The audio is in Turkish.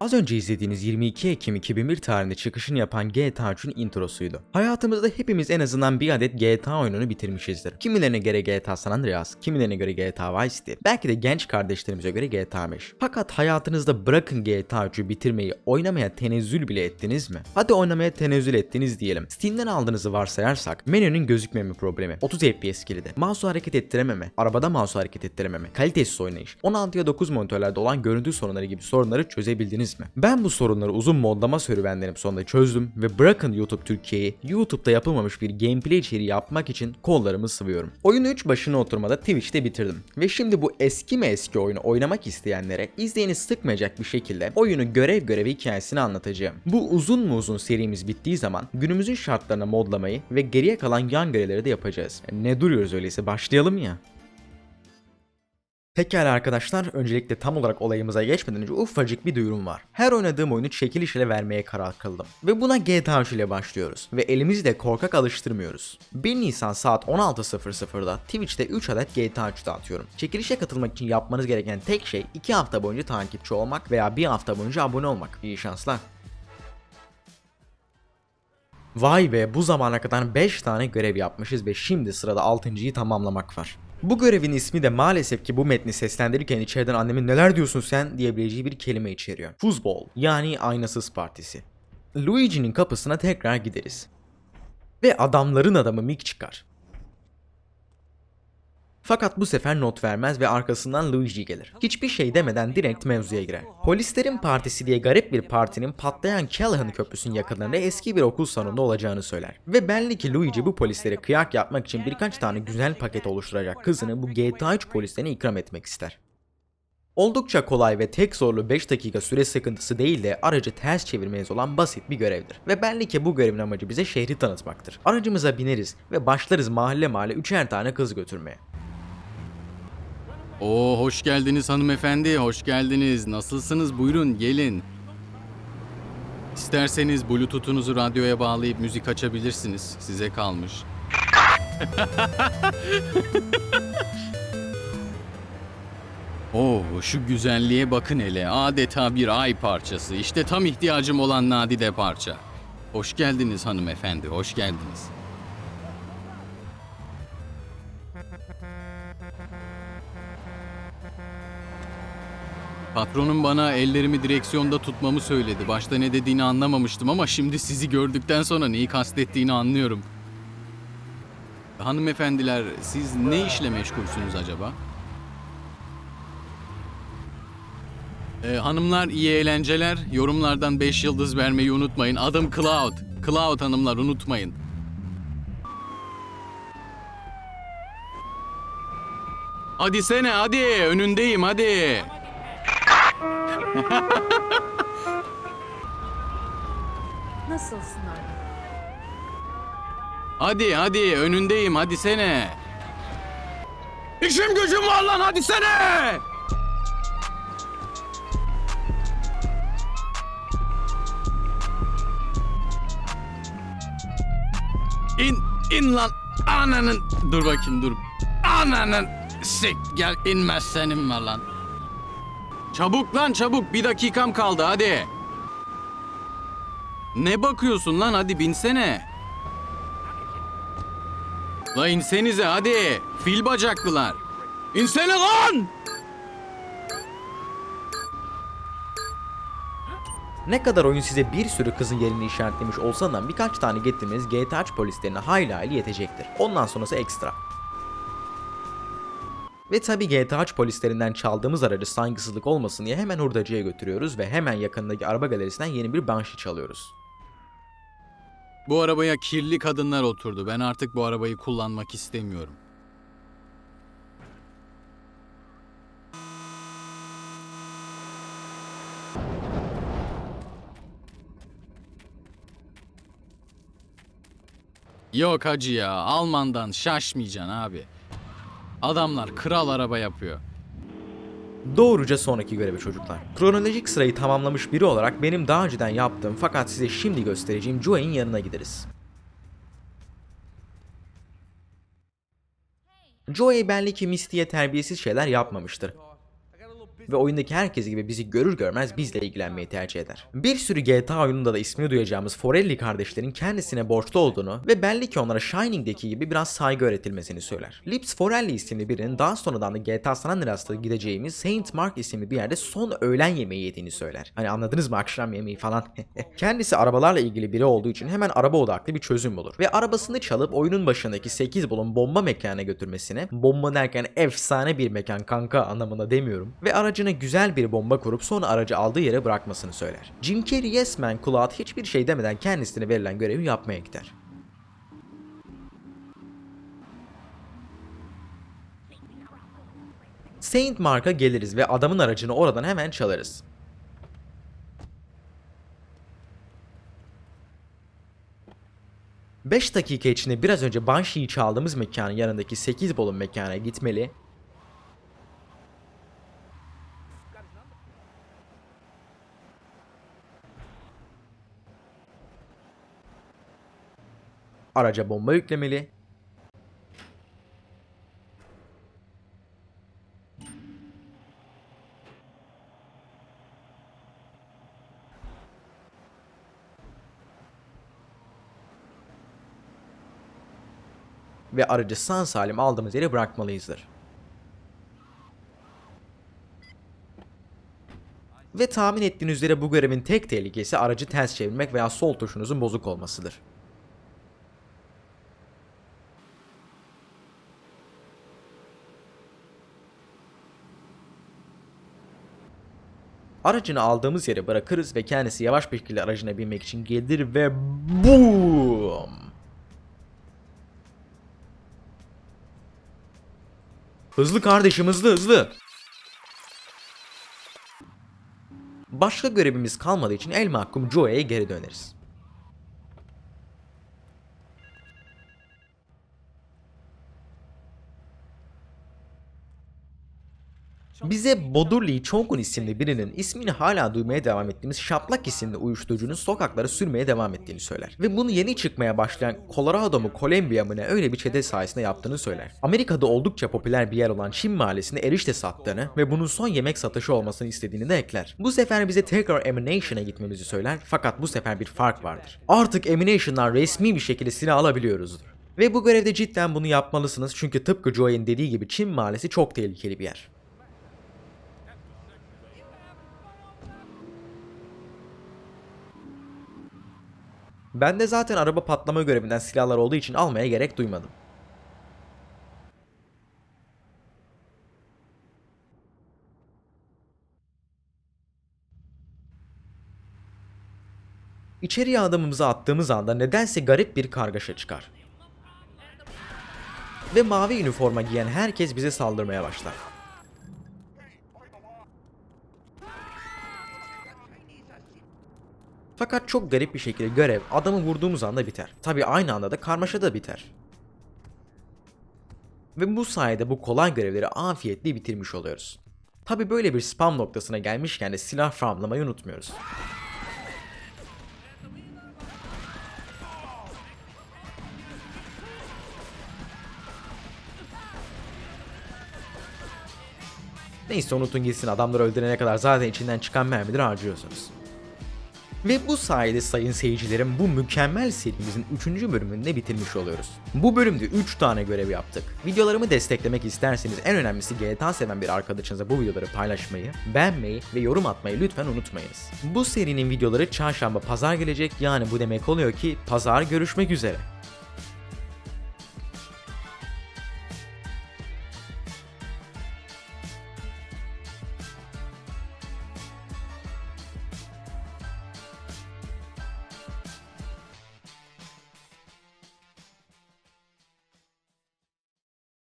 Az önce izlediğiniz 22 Ekim 2001 tarihinde çıkışını yapan GTA 3'ün introsuydu. Hayatımızda hepimiz en azından bir adet GTA oyununu bitirmişizdir. Kimilerine göre GTA San Andreas, kimilerine göre GTA Vice City, belki de genç kardeşlerimize göre GTA 5. Fakat hayatınızda bırakın GTA 3'ü bitirmeyi, oynamaya tenezzül bile ettiniz mi? Hadi oynamaya tenezzül ettiniz diyelim. Steam'den aldığınızı varsayarsak menünün gözükmeme problemi, 30 FPS kilidi, mouse'u hareket ettirememe, arabada mouse'u hareket ettirememe, kalitesiz oynayış, 16'ya 9 monitörlerde olan görüntü sorunları gibi sorunları çözebildiniz mi? Ben bu sorunları uzun modlama serüvenlerim sonunda çözdüm ve bırakın YouTube Türkiye'yi YouTube'da yapılmamış bir gameplay içeriği yapmak için kollarımı sıvıyorum. Oyunu 3 başına oturmada Twitch'te bitirdim. Ve şimdi bu eski mi eski oyunu oynamak isteyenlere izleyeni sıkmayacak bir şekilde oyunu görev görev hikayesini anlatacağım. Bu uzun mu uzun serimiz bittiği zaman günümüzün şartlarına modlamayı ve geriye kalan yan görevleri de yapacağız. Ne duruyoruz öyleyse başlayalım ya. Pekala arkadaşlar, öncelikle tam olarak olayımıza geçmeden önce ufacık bir duyurum var. Her oynadığım oyunu çekiliş ile vermeye karar kıldım. Ve buna GTA 3 ile başlıyoruz. Ve elimizi de korkak alıştırmıyoruz. 1 Nisan saat 16.00'da Twitch'te 3 adet GTA 3 dağıtıyorum. Çekilişe katılmak için yapmanız gereken tek şey 2 hafta boyunca takipçi olmak veya 1 hafta boyunca abone olmak. İyi şanslar. Vay be bu zamana kadar 5 tane görev yapmışız ve şimdi sırada 6.yı tamamlamak var. Bu görevin ismi de maalesef ki bu metni seslendirirken içeriden annemin neler diyorsun sen diyebileceği bir kelime içeriyor. Fuzbol yani aynasız partisi. Luigi'nin kapısına tekrar gideriz. Ve adamların adamı Mick çıkar. Fakat bu sefer not vermez ve arkasından Luigi gelir. Hiçbir şey demeden direkt mevzuya girer. Polislerin partisi diye garip bir partinin patlayan Callahan Köprüsü'nün yakınlarında eski bir okul salonunda olacağını söyler. Ve belli ki Luigi bu polislere kıyak yapmak için birkaç tane güzel paket oluşturacak kızını bu GTA 3 polislerine ikram etmek ister. Oldukça kolay ve tek zorlu 5 dakika süre sıkıntısı değil de aracı ters çevirmeniz olan basit bir görevdir. Ve belli ki bu görevin amacı bize şehri tanıtmaktır. Aracımıza bineriz ve başlarız mahalle mahalle üçer tane kız götürmeye. Oo hoş geldiniz hanımefendi, hoş geldiniz. Nasılsınız? Buyurun gelin. İsterseniz bluetooth'unuzu radyoya bağlayıp müzik açabilirsiniz. Size kalmış. Oo şu güzelliğe bakın hele. Adeta bir ay parçası. İşte tam ihtiyacım olan nadide parça. Hoş geldiniz hanımefendi, hoş geldiniz. Patronum bana ellerimi direksiyonda tutmamı söyledi. Başta ne dediğini anlamamıştım ama şimdi sizi gördükten sonra neyi kastettiğini anlıyorum. Hanımefendiler, siz ne işle meşgulsünüz acaba? Ee, hanımlar iyi eğlenceler. Yorumlardan 5 yıldız vermeyi unutmayın. Adım Cloud. Cloud hanımlar unutmayın. Hadi sene hadi önündeyim hadi. Nasılsın anne? Hadi hadi önündeyim hadi sene. İşim gücüm var lan hadi sene. İn in lan ananın dur bakayım dur. Ananın sik gel inmez senin var lan. Çabuk lan çabuk bir dakikam kaldı hadi. Ne bakıyorsun lan hadi binsene. La insenize hadi. Fil bacaklılar. İnsene lan! Ne kadar oyun size bir sürü kızın yerini işaretlemiş olsa da birkaç tane getirmeniz GTA 3 polislerine hayli hayli yetecektir. Ondan sonrası ekstra. Ve tabi GTA 3 polislerinden çaldığımız aracı saygısızlık olmasın diye hemen hurdacıya götürüyoruz ve hemen yakındaki araba galerisinden yeni bir Banshee çalıyoruz. Bu arabaya kirli kadınlar oturdu. Ben artık bu arabayı kullanmak istemiyorum. Yok hacı ya, Alman'dan şaşmayacaksın abi. Adamlar kral araba yapıyor. Doğruca sonraki görevi çocuklar. Kronolojik sırayı tamamlamış biri olarak benim daha önceden yaptığım fakat size şimdi göstereceğim Joey'in yanına gideriz. Joey belli ki Misty'ye terbiyesiz şeyler yapmamıştır. Ve oyundaki herkes gibi bizi görür görmez bizle ilgilenmeyi tercih eder. Bir sürü GTA oyununda da ismini duyacağımız Forelli kardeşlerin kendisine borçlu olduğunu ve belli ki onlara Shining'deki gibi biraz saygı öğretilmesini söyler. Lips Forelli isimli birinin daha sonradan da GTA San Andreas'ta gideceğimiz Saint Mark isimli bir yerde son öğlen yemeği yediğini söyler. Hani anladınız mı akşam yemeği falan. Kendisi arabalarla ilgili biri olduğu için hemen araba odaklı bir çözüm bulur. Ve arabasını çalıp oyunun başındaki 8 bulun bomba mekanına götürmesine, bomba derken efsane bir mekan kanka anlamına demiyorum. Ve aracına güzel bir bomba kurup sonra aracı aldığı yere bırakmasını söyler. Jim Carrey Yes Man kulağa hiçbir şey demeden kendisine verilen görevi yapmaya gider. Saint Mark'a geliriz ve adamın aracını oradan hemen çalarız. Beş dakika içinde biraz önce Banshee'yi çaldığımız mekanın yanındaki 8 bolun mekana gitmeli. Araca bomba yüklemeli. ve aracı sağ salim aldığımız yere bırakmalıyızdır. Ve tahmin ettiğiniz üzere bu görevin tek tehlikesi aracı ters çevirmek veya sol tuşunuzun bozuk olmasıdır. Aracını aldığımız yere bırakırız ve kendisi yavaş bir şekilde aracına binmek için gelir ve BOOM! Hızlı kardeşim hızlı hızlı. Başka görevimiz kalmadığı için el mahkum Joe'ye geri döneriz. Bize Bodurli Chongun isimli birinin ismini hala duymaya devam ettiğimiz Şaplak isimli uyuşturucunun sokaklara sürmeye devam ettiğini söyler. Ve bunu yeni çıkmaya başlayan Colorado mu Columbia mı ne öyle bir çete sayesinde yaptığını söyler. Amerika'da oldukça popüler bir yer olan Çin mahallesinde erişte sattığını ve bunun son yemek satışı olmasını istediğini de ekler. Bu sefer bize tekrar Emination'a gitmemizi söyler fakat bu sefer bir fark vardır. Artık Emination'dan resmi bir şekilde silah alabiliyoruzdur. Ve bu görevde cidden bunu yapmalısınız çünkü tıpkı Joey'in dediği gibi Çin mahallesi çok tehlikeli bir yer. Ben de zaten araba patlama görevinden silahlar olduğu için almaya gerek duymadım. İçeriye adımımızı attığımız anda nedense garip bir kargaşa çıkar. Ve mavi üniforma giyen herkes bize saldırmaya başlar. Fakat çok garip bir şekilde görev adamı vurduğumuz anda biter. Tabi aynı anda da karmaşa da biter. Ve bu sayede bu kolay görevleri afiyetle bitirmiş oluyoruz. Tabi böyle bir spam noktasına gelmişken de silah farmlamayı unutmuyoruz. Neyse unutun gitsin adamları öldürene kadar zaten içinden çıkan mermileri harcıyorsunuz. Ve bu sayede sayın seyircilerim bu mükemmel serimizin 3. bölümünde bitirmiş oluyoruz. Bu bölümde 3 tane görev yaptık. Videolarımı desteklemek isterseniz en önemlisi GTA seven bir arkadaşınıza bu videoları paylaşmayı, beğenmeyi ve yorum atmayı lütfen unutmayınız. Bu serinin videoları çarşamba pazar gelecek yani bu demek oluyor ki pazar görüşmek üzere.